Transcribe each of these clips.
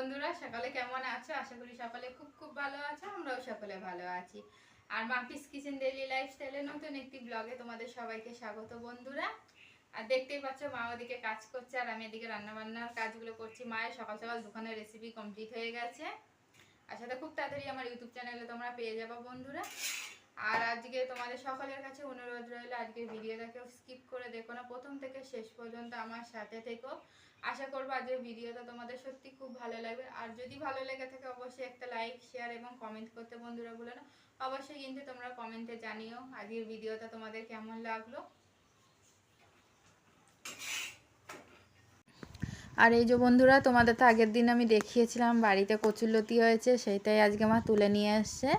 বন্ধুরা, সকালে কেমন আছো? আশা করি সকালে খুব খুব ভালো আছো, আমরাও সকলে ভালো আছি। আর মাম্পিস কিচেন ডেইলি লাইফস্টাইলের নতুন একটি ব্লগে তোমাদের সবাইকে স্বাগত বন্ধুরা। আর দেখতেই পাচ্ছ, মা ওদিকে কাজ করছে আর আমি এদিকে রান্না বান্নার কাজগুলো করছি। মায়ের সকাল সকাল দোকানের রেসিপি কমপ্লিট হয়ে গেছে। আর সাথে খুব তাড়াতাড়ি আমার ইউটিউব চ্যানেলে তোমরা পেয়ে যাব বন্ধুরা। আর আজকে তোমাদের সকলের কাছে অনুরোধ রইল, আজকের ভিডিওটাকেও স্কিপ করে দেখো না। প্রথম থেকে শেষ পর্যন্ত আমার সাথে থেকো। আশা করব আজকের ভিডিওটা তোমাদের সত্যি খুব ভালো লাগবে। আর যদি ভালো লেগে থাকে, অবশ্যই একটা লাইক শেয়ার এবং কমেন্ট করতে বন্ধুরা বলে না। অবশ্যই কিন্তু তোমরা কমেন্টে জানিও আজকের ভিডিওটা তোমাদের কেমন লাগল। আর এই যে বন্ধুরা, তোমাদের তো আগের দিন আমি দেখিয়েছিলাম, বাড়িতে কচুরলতি হয়েছে, সেইটাই আজকে আমার তুলে নিয়ে এসছে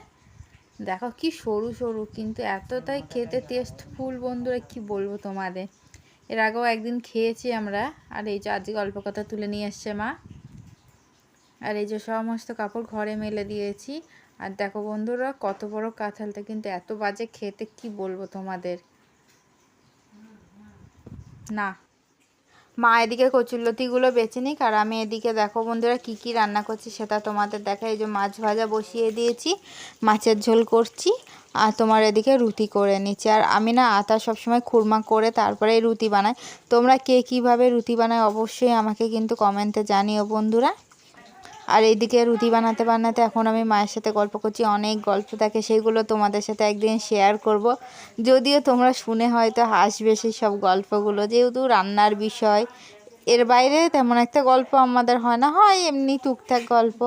দেখো কি সরু সরু, কিন্তু এতটাই খেতে টেস্টফুল বন্ধুরা, কি বলব তোমাদের। এর আগেও একদিন খেয়েছি আমরা। আর এই যে আজকে অল্প কথা তুলে নিয়ে এসছে মা। আর এই যে সমস্ত কাপড় ঘরে মেলে দিয়েছি। আর দেখো বন্ধুরা, কত বড় কাঁঠালটা কিন্তু এত বাজে খেতে, কি বলব তোমাদের? না। মা এদিকে কচুরলতিগুলো বেছে নিক আর আমি এদিকে দেখো বন্ধুরা কি কি রান্না করছি সেটা তোমাদের দেখা এই যে মাছ ভাজা বসিয়ে দিয়েছি, মাছের ঝোল করছি আর তোমার এদিকে রুটি করে নিচ্ছি। আর আমি না আটা সবসময় খুরমা করে তারপরে রুটি বানাই। তোমরা কে কীভাবে রুটি বানায় অবশ্যই আমাকে কিন্তু কমেন্টে জানিও বন্ধুরা। আর এইদিকে রুটি বানাতে বানাতে এখন আমি মায়ের সাথে গল্প করছি, অনেক গল্প থাকে, সেইগুলো তোমাদের সাথে একদিন শেয়ার করব। যদিও তোমরা শুনে হয়তো হাসবে সেই সব গল্পগুলো, যেহেতু রান্নার বিষয়, এর বাইরে তেমন একটা গল্প আমাদের হয় না, হয় এমনি টুকটাক গল্প,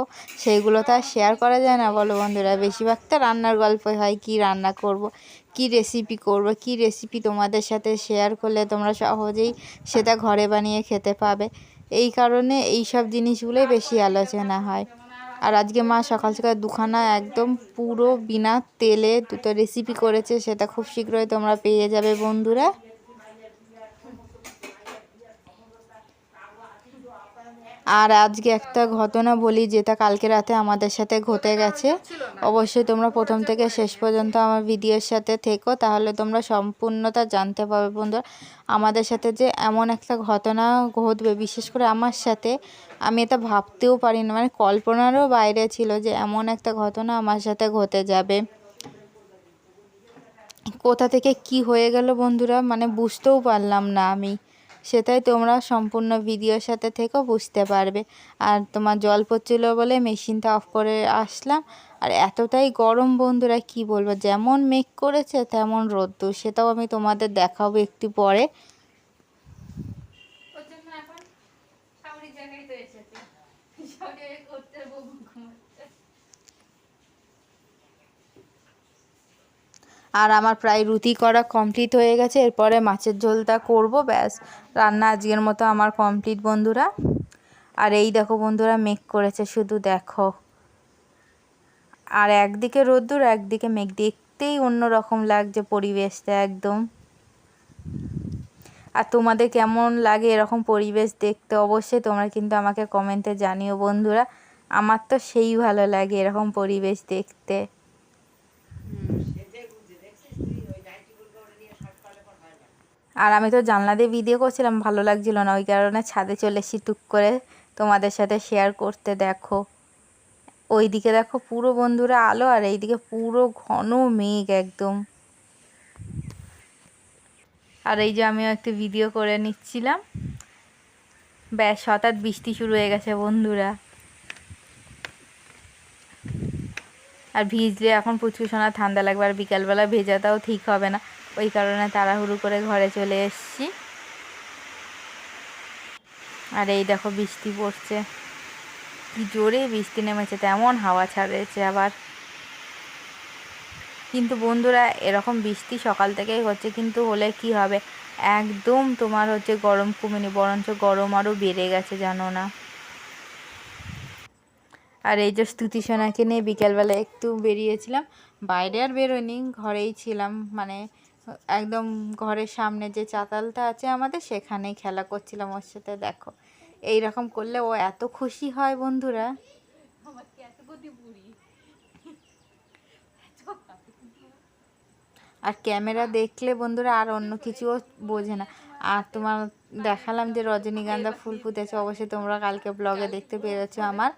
সেইগুলো তো আর শেয়ার করা যায় না, বলো বন্ধুরা। বেশিরভাগটা রান্নার গল্পই হয়, কি রান্না করব, কি রেসিপি করব, কি রেসিপি তোমাদের সাথে শেয়ার করলে তোমরা সহজেই সেটা ঘরে বানিয়ে খেতে পাবে। এই কারণে এই সব জিনিসগুলোই বেশি আলোচনা হয়। আর আজকে মা সকাল সকাল দুখানা একদম পুরো বিনা তেলে দুটো রেসিপি করেছে, সেটা খুব শীঘ্রই তোমরা পেয়ে যাবে বন্ধুরা। আর আজকে একটা ঘটনা বলি যেটা কালকে রাতে আমাদের সাথে ঘটে গেছে। অবশ্যই তোমরা প্রথম থেকে শেষ পর্যন্ত আমার ভিডিওর সাথে থেকো, তাহলে তোমরা সম্পূর্ণতা জানতে পারবে বন্ধুরা। আমাদের সাথে যে এমন একটা ঘটনা ঘটবে, বিশেষ করে আমার সাথে, আমি এটা ভাবতেও পারি না মানে কল্পনারও বাইরে ছিল যে এমন একটা ঘটনা আমার সাথে ঘটে যাবে। কোথা থেকে কি হয়ে গেল বন্ধুরা মানে বুঝতেও পারলাম না আমি। সেটাই তোমরা সম্পূর্ণ ভিডিওর সাথে থেকেও বুঝতে পারবে। আর তোমার জল পড়ছিল বলে মেশিনটা অফ করে আসলাম। আর এতটাই গরম বন্ধুরা, কি বলব? যেমন মেঘ করেছে, তেমন রোদ্দুর। সেটাও আমি তোমাদের দেখাবো একটু পরে। আর আমার প্রায় রুটি করা কমপ্লিট হয়ে গেছে, এরপরে মাছের ঝোলটা করব, ব্যাস। রান্না আজকের মতো আমার কমপ্লিট বন্ধুরা। আর এই দেখো বন্ধুরা, মেঘ করেছে, শুধু দেখো। আর একদিকে রোদ্দুর, একদিকে মেঘ, দেখতেই অন্যরকম লাগছে পরিবেশটা একদম। আর তোমাদের কেমন লাগে এরকম পরিবেশ দেখতে অবশ্যই তোমরা কিন্তু আমাকে কমেন্টে জানিও, বন্ধুরা। আমার তো সেই ভালো লাগে এরকম পরিবেশ দেখতে। আর আমি তো জানলা দিয়ে ভিডিও করছিলাম, ভালো লাগছিল না। ওই কারণে ছাদে চলে এসেছি, টুক করে তোমাদের সাথে শেয়ার করতে দেখো। ওই দিকে দেখো পুরো বন্ধুরা আলো, আর এইদিকে পুরো ঘন মেঘ একদম। আর এই যে আমিও একটু ভিডিও করে নিচ্ছিলাম। ব্যাস, হঠাৎ বৃষ্টি শুরু হয়ে গেছে বন্ধুরা। আর ভিজলে এখন পুচকু সোনা ঠান্ডা লাগবে, আর বিকালবেলা ভেজাটাও ঠিক হবে না। ওই কারণে তাড়াহুড়ো করে ঘরে চলে এসছি। আর এই দেখো বৃষ্টি পড়ছে। কি জোরে বৃষ্টি নেমেছে, তেমন হাওয়া ছাড়েছে আবার। কিন্তু বন্ধুরা, এরকম বৃষ্টি সকাল থেকেই হচ্ছে, কিন্তু হলে কি হবে? একদম তোমার হচ্ছে গরম কমেনি, বরঞ্চ গরম আরও বেড়ে গেছে, জানো না। আর এই যে স্তুতি সোনাকে নিয়ে বিকেলবেলা একটু বেরিয়েছিলাম, বাইরে আর বেরোয়নি, ঘরেই ছিলাম। মানে একদম ঘরের সামনে যে চাতালটা আছে আমাদের সেখানেই খেলা করছিলাম ওর সাথে দেখো। এই রকম করলে ও এত খুশি হয় বন্ধুরা। আর ক্যামেরা দেখলে বন্ধুরা আর অন্য কিছুও বোঝে না। আর তোমার দেখালাম যে রজনীগন্ধা ফুল ফুটেছে অবশ্যই তোমরা কালকে ব্লগে দেখতে পেরেছ আমার।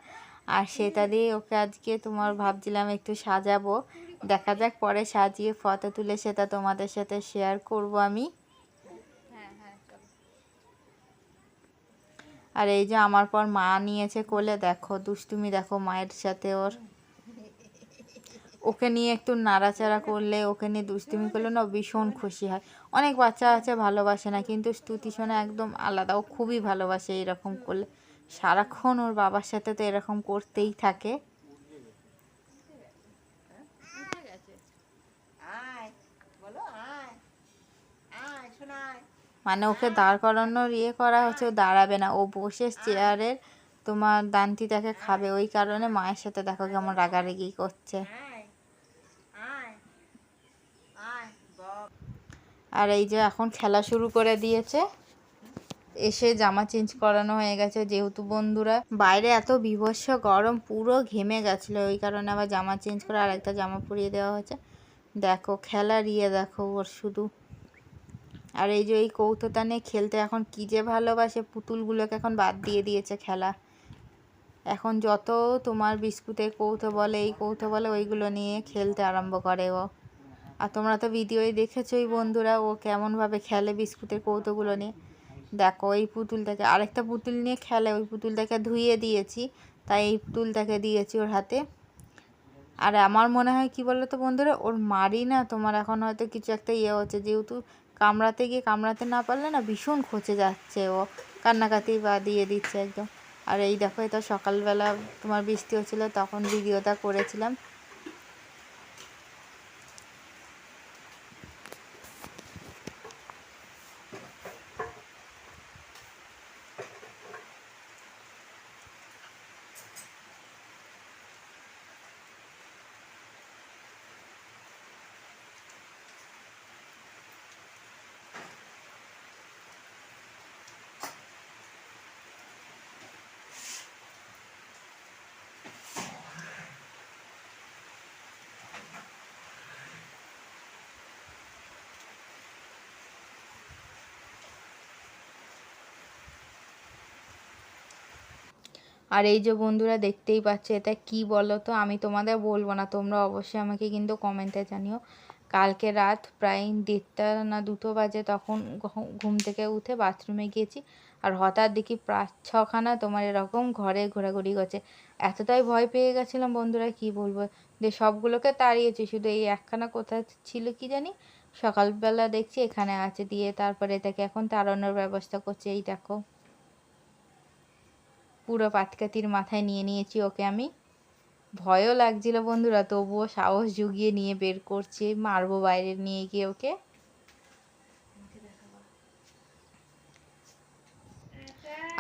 আর সেটা দিয়ে ওকে আজকে তোমার ভাবছিলাম একটু সাজাবো। দেখা যাক পরে সাজিয়ে ফটো তুলে সেটা তোমাদের সাথে শেয়ার করব আমি। আর এই যে আমার পর মা নিয়েছে কোলে দেখো দুষ্টুমি দেখো মায়ের সাথে ওর। ওকে নিয়ে একটু নাড়াচাড়া করলে ওকে নিয়ে দুষ্টুমি করলে না ভীষণ খুশি হয়। অনেক বাচ্চা আছে ভালোবাসে না কিন্তু স্তুতি শোনা একদম আলাদা। ও খুবই ভালোবাসে এরকম করলে। সারাক্ষণ ওর বাবার সাথে তো এরকম করতেই থাকে। মানে ওকে দাঁড় করানোর ইয়ে করা হচ্ছে, ও দাঁড়াবে না। ও বসে চেয়ারের তোমার দান্তিটাকে খাবে। ওই কারণে মায়ের সাথে দেখো কেমন রাগারাগি করছে। আর এই যে এখন খেলা শুরু করে দিয়েছে। এসে জামা চেঞ্জ করানো হয়ে গেছে যেহেতু বন্ধুরা। বাইরে এত বিভৎস গরম, পুরো ঘেমে গেছিল। ওই কারণে আবার জামা চেঞ্জ করে আর একটা জামা পরিয়ে দেওয়া হয়েছে। দেখো, খেলার ইয়ে দেখো, ওর শুধু আর এই যে এই কৌতোটা নিয়ে খেলতে এখন কী যে ভালোবাসে, পুতুলগুলোকে এখন বাদ দিয়ে দিয়েছে খেলা। এখন যত তোমার বিস্কুটের কৌতো বলে, এই কৌতো বলে ওইগুলো নিয়ে খেলতে আরম্ভ করে ও। আর তোমরা তো ভিডিওই দেখেছোই বন্ধুরা, ও কেমনভাবে খেলে বিস্কুটের কৌটোগুলো নিয়ে। দেখো, এই পুতুলটাকে, আরেকটা পুতুল নিয়ে খেলে, ওই পুতুলটাকে ধুইয়ে দিয়েছি, তাই এই পুতুলটাকে দিয়েছি ওর হাতে। আর আমার মনে হয় কি বলো তো বন্ধুরা, ওর মারি না, তোমার এখন হয়তো কিছু একটা ইয়ে হচ্ছে, যেহেতু কামড়াতে গিয়ে কামড়াতে না পারলে না ভীষণ খচে যাচ্ছে ও। কান্নাকাতি বা দিয়ে দিচ্ছে একদম। আর এই দেখো, এটা সকালবেলা তোমার বৃষ্টি হচ্ছিল, তখন ভিডিওটা করেছিলাম। আর এই যে বন্ধুরা দেখতেই পাচ্ছে, এটা কি বলো তো আমি তোমাদের বলব না, তোমরা অবশ্যই আমাকে কিন্তু কমেন্টে জানিও। কালকে রাত প্রায় দেড়টা না দুটো বাজে তখন ঘুম থেকে উঠে বাথরুমে গিয়েছি আর হঠাৎ দেখি প্রায় ছখানা তোমার এরকম ঘরে ঘোরাঘুরি করছে। এতটাই ভয় পেয়ে গেছিলাম বন্ধুরা, কি বলব? যে সবগুলোকে তাড়িয়েছি, শুধু এই একখানা কোথায় ছিল কি জানি? সকালবেলা দেখছি এখানে আছে, দিয়ে তারপরে এটাকে এখন তাড়ানোর ব্যবস্থা করছে, এই দেখো। পুরো পাটকাতির মাথায় নিয়ে নিয়েছি ওকে আমি। ভয়ও লাগছিল বন্ধুরা তবুও সাহস জুগিয়ে নিয়ে বের করছে মারবো বাইরে নিয়ে গিয়ে ওকে।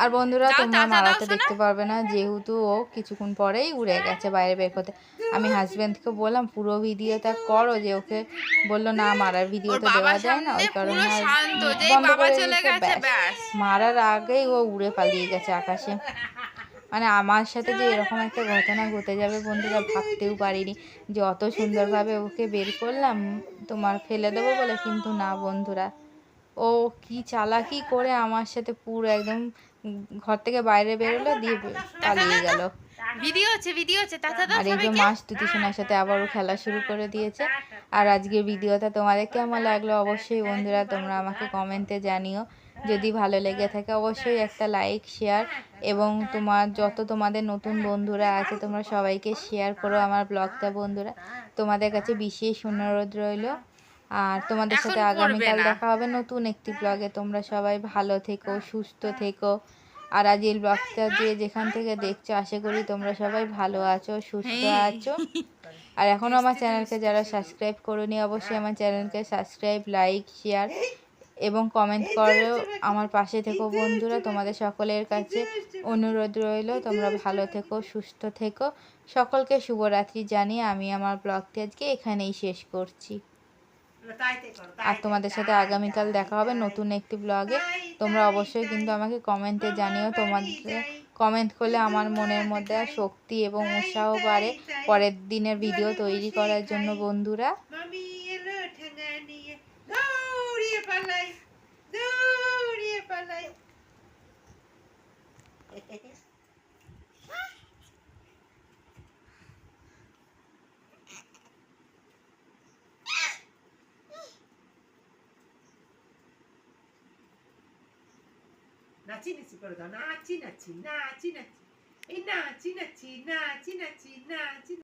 আর বন্ধুরা তোমরা মারাতে দেখতে পারবে না যেহেতু ও কিছুক্ষণ পরেই উড়ে গেছে বাইরে বের করতে। আমি হাজবেন্ডকে বললাম পুরো ভিডিওটা করো। যে ওকে বলল না মারার ভিডিওটা দেওয়া যায় না। ওই কারণে বন্ধ করে মারার আগেই ও উড়ে পালিয়ে গেছে আকাশে। মানে আমার সাথে যে এরকম একটা ঘটনা ঘটে যাবে বন্ধুরা ভাবতেও পারিনি। যে অত সুন্দরভাবে ওকে বের করলাম তোমার ফেলে দেবো বলে কিন্তু না বন্ধুরা। ও কি চালাকি করে আমার সাথে পুরো একদম ঘর থেকে বাইরে বেরোলো দিয়ে পালিয়ে গেল। ভিডিও হচ্ছে ভিডিও আর এই যে মাস সাথে আবারও খেলা শুরু করে দিয়েছে। আর আজকের ভিডিওটা তোমাদের কেমন লাগল? অবশ্যই বন্ধুরা তোমরা আমাকে কমেন্টে জানিও। যদি ভালো লেগে থাকে অবশ্যই একটা লাইক শেয়ার এবং তোমার যত তোমাদের নতুন বন্ধুরা আছে তোমরা সবাইকে শেয়ার করো আমার ব্লগটা বন্ধুরা। তোমাদের কাছে বিশেষ অনুরোধ রইল। আর তোমাদের সাথে আগামীকাল দেখা হবে নতুন একটি ব্লগে তোমরা সবাই ভালো থেকো সুস্থ থেকো। আর আজ এই ব্লগটা যে যেখান থেকে দেখছ আশা করি তোমরা সবাই ভালো আছো সুস্থ আছো। আর এখনও আমার চ্যানেলকে যারা সাবস্ক্রাইব করোনি অবশ্যই আমার চ্যানেলকে সাবস্ক্রাইব লাইক শেয়ার এবং কমেন্ট করো আমার পাশে থেকো বন্ধুরা তোমাদের সকলের কাছে অনুরোধ রইল তোমরা ভালো থেকো সুস্থ থেকো। সকলকে শুভরাত্রি জানিয়ে আমি আমার ব্লগটি আজকে এখানেই শেষ করছি। আর তোমাদের সাথে আগামীকাল দেখা হবে নতুন একটি ব্লগে। তোমরা অবশ্যই কিন্তু আমাকে কমেন্টে জানিও তোমাদের কমেন্ট করলে আমার মনের মধ্যে শক্তি এবং উৎসাহ বাড়ে। পরের দিনের ভিডিও তৈরি করার জন্য বন্ধুরা। palay. Duri palay. Nachi nachi pero nachi nachi nachi nachi. E nachi nachi nachi nachi nachi.